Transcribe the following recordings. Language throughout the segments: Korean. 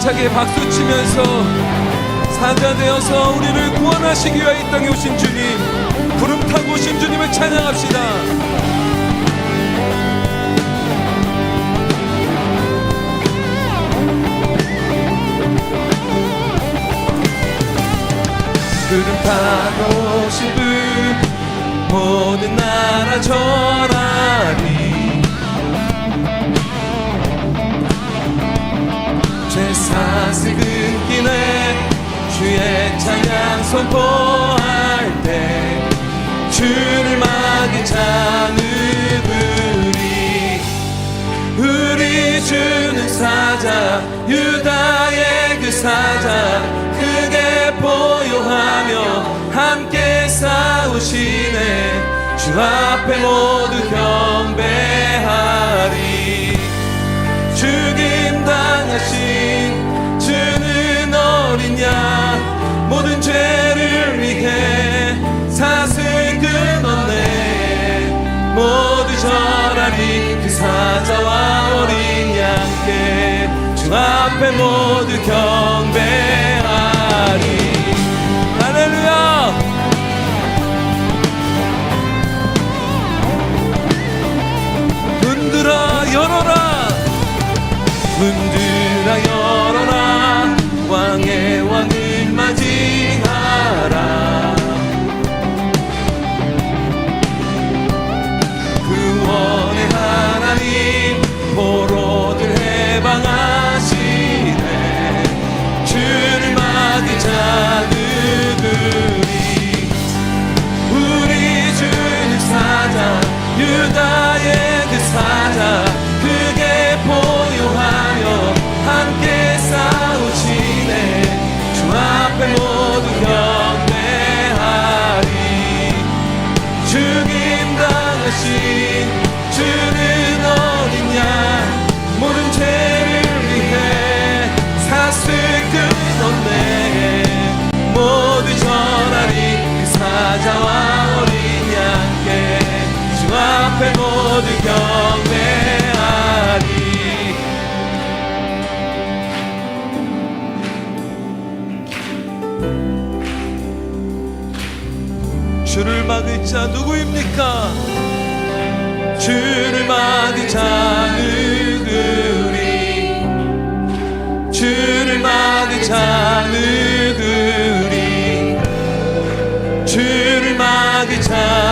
힘차게 박수치면서 사자 되어서 우리를 구원하시기 위하여 이 땅에 오신 주님 구름 타고 오신 주님을 찬양합시다. 구름 타고 오신 분 모든 나라 전 선포할 때 주를 막은 자는 우리 우리 주는 사자 유다의 그 사자 크게 포효하며 함께 싸우시네. 주 앞에 모두 겨 앞에 모두 경배 자 누구입니까? 주를 맞은 자 누구리 주를 맞은 자 누구리 주를 맞은 자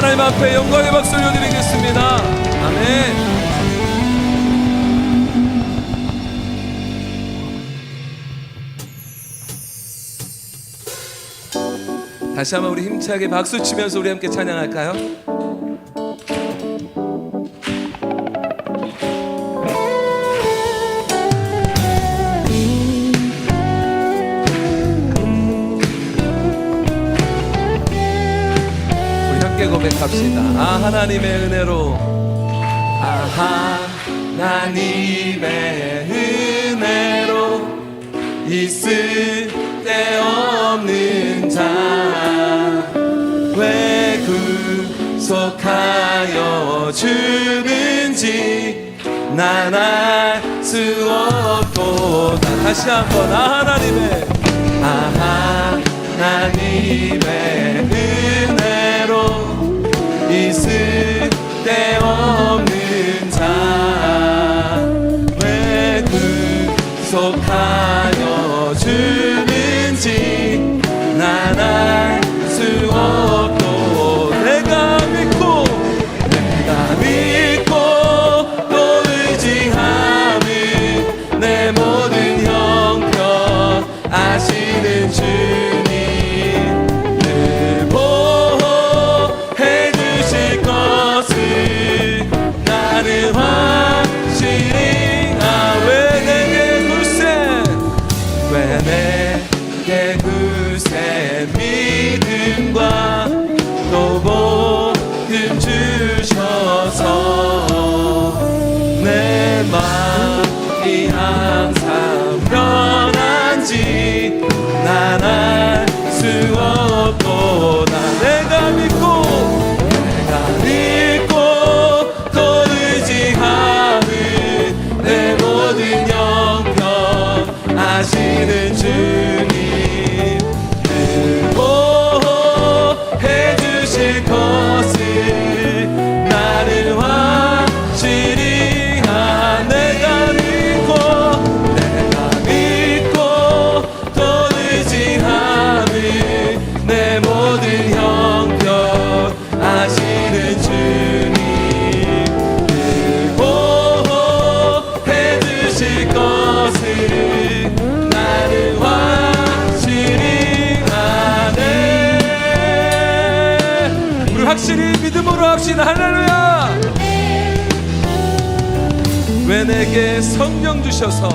하나님 앞에 영광의 박수 올려드리겠습니다. 아멘. 다시 한번 우리 힘차게 박수 치면서 우리 함께 찬양할까요? 합시다. 음. 아 하나님의 은혜로. 아 하나님의 은혜로 있을 때 없는 자왜 구속하여 주는지 난 알 수 없고. 다시 한번 아 하나님의 아 하나님의 Jesus. 주옵시다 할렐루야. 왜 내게 성령 주셔서?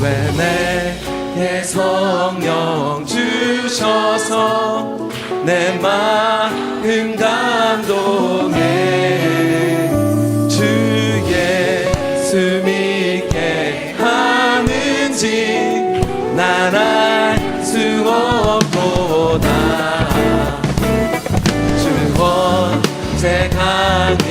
왜 내게 성령 주셔서? 내 마음 감동 Sexy Kanye.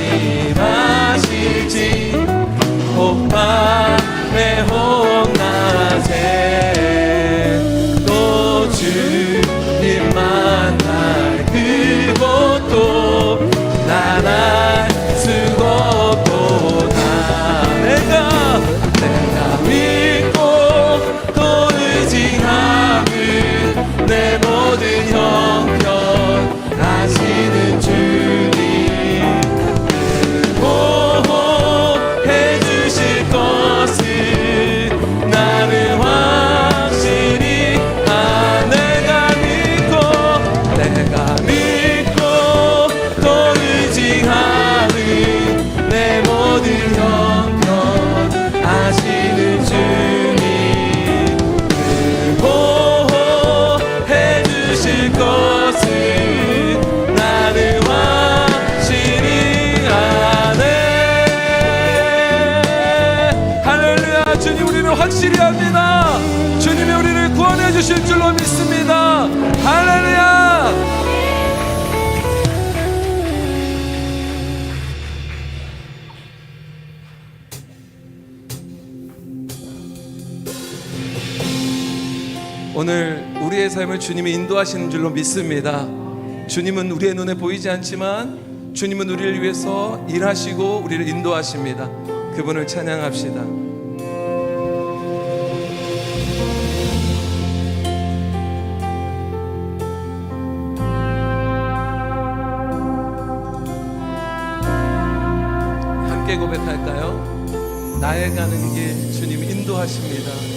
오늘 우리의 삶을 주님이 인도하시는 줄로 믿습니다. 주님은 우리의 눈에 보이지 않지만 주님은 우리를 위해서 일하시고 우리를 인도하십니다. 그분을 찬양합시다. 고백할까요? 나의 가는 길 주님 인도하십니다.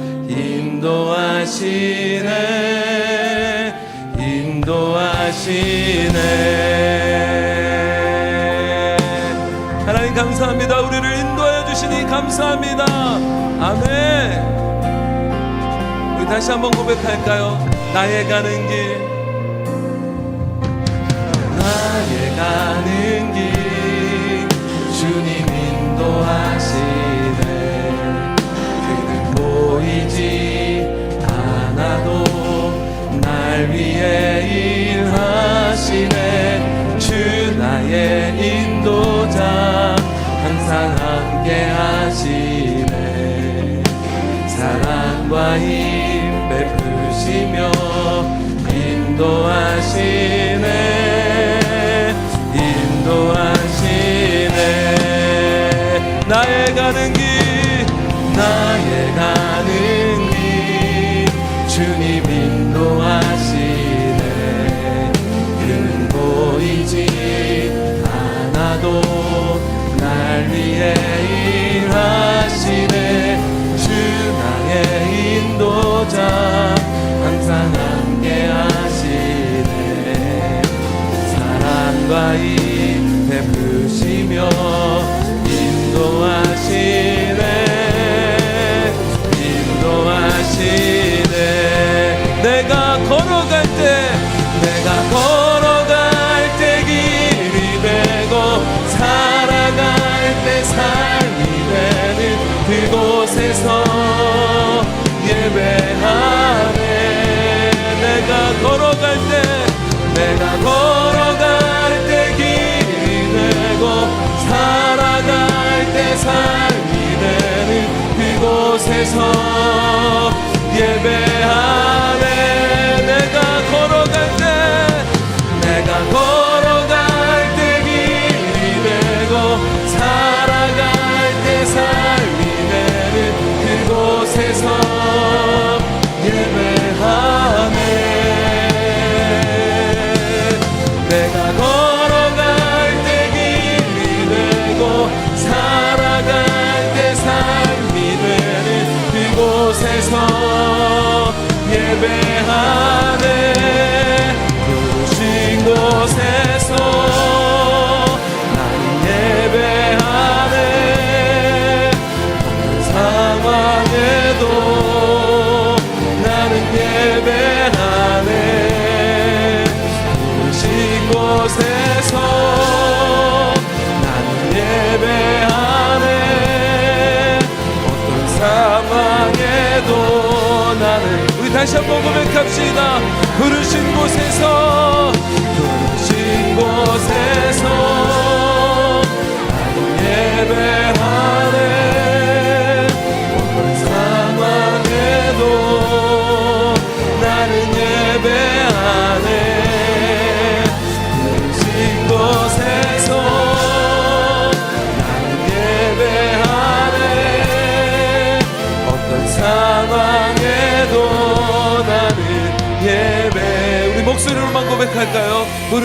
인도하시네 인도하시네. 하나님 감사합니다. 우리를 인도하여 주시니 감사합니다. 아멘. 우리 다시 한번 고백할까요? 나의 가는 길. 인 힘 베푸시며 인도하시네. 인도하시네. 내가 걸어갈 때 내가 걸어갈 때 길이 되고 살아갈 때 삶이 되는 그곳에서 예배하네. 내가 걸어갈 때 내가 걸어 그곳에서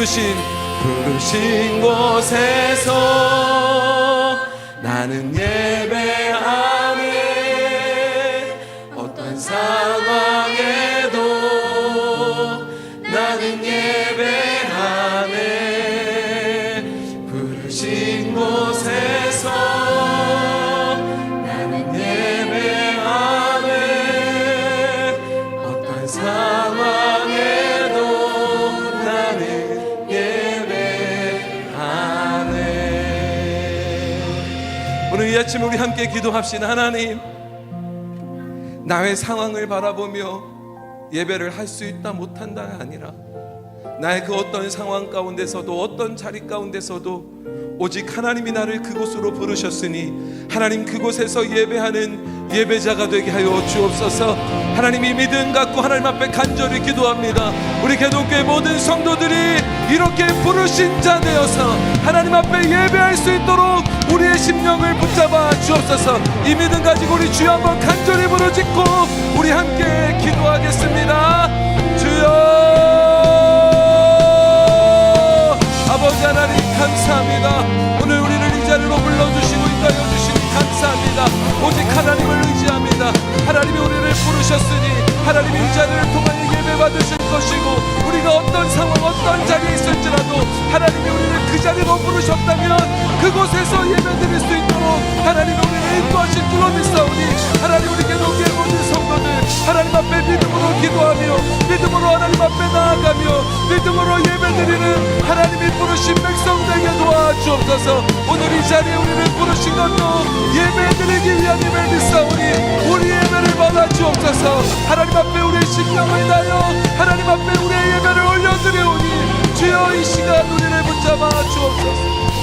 부르신 부르신 곳에서 나는 예배하네. 어떤 상황에도 나는 예배 아침 우리 함께 기도합시다. 하나님 나의 상황을 바라보며 예배를 할 수 있다 못한다가 아니라 나의 그 어떤 상황 가운데서도 어떤 자리 가운데서도 오직 하나님이 나를 그곳으로 부르셨으니 하나님 그곳에서 예배하는 예배자가 되게 하여 주옵소서. 하나님이 믿음 갖고 하나님 앞에 간절히 기도합니다. 우리 개독교의 모든 성도들이 이렇게 부르신 자 되어서 하나님 앞에 예배할 수 있도록 우리의 심령을 붙잡아 주옵소서. 이 믿음 가지고 우리 주여 한번 간절히 부르짖고 우리 함께 기도하겠습니다. 주여 오직 하나님을 의지합니다. 하나님이 우리를 부르셨으니 하나님이 이 자리를 통하여 예배 받으실 것이고 우리가 어떤 상황 어떤 자리에 있을지라도 하나님이 우리를 그 자리로 부르셨다면 그곳에서 예배 드릴 수 있도록 하나님 우리를 인도하실 줄로 믿사오니 하나님 우리께 높게 모든 성도들 하나님 앞에 믿음으로 기도하며 믿음으로 하나님 앞에 나아가며 믿음으로 예배 드리는 하나님이 부르신 백성들에게 도와주옵소서. 오늘 이 자리에 우리를 부르신 것도 예배 드리기 위한 예배 믿사오니 우리 예배를 받아주옵소서. 하나님 앞에 우리의 심령을 다 위하여 하나님 앞에 우리의 예배를 올려드려오니 주여 이 시간 우리를 붙잡아 주옵소서.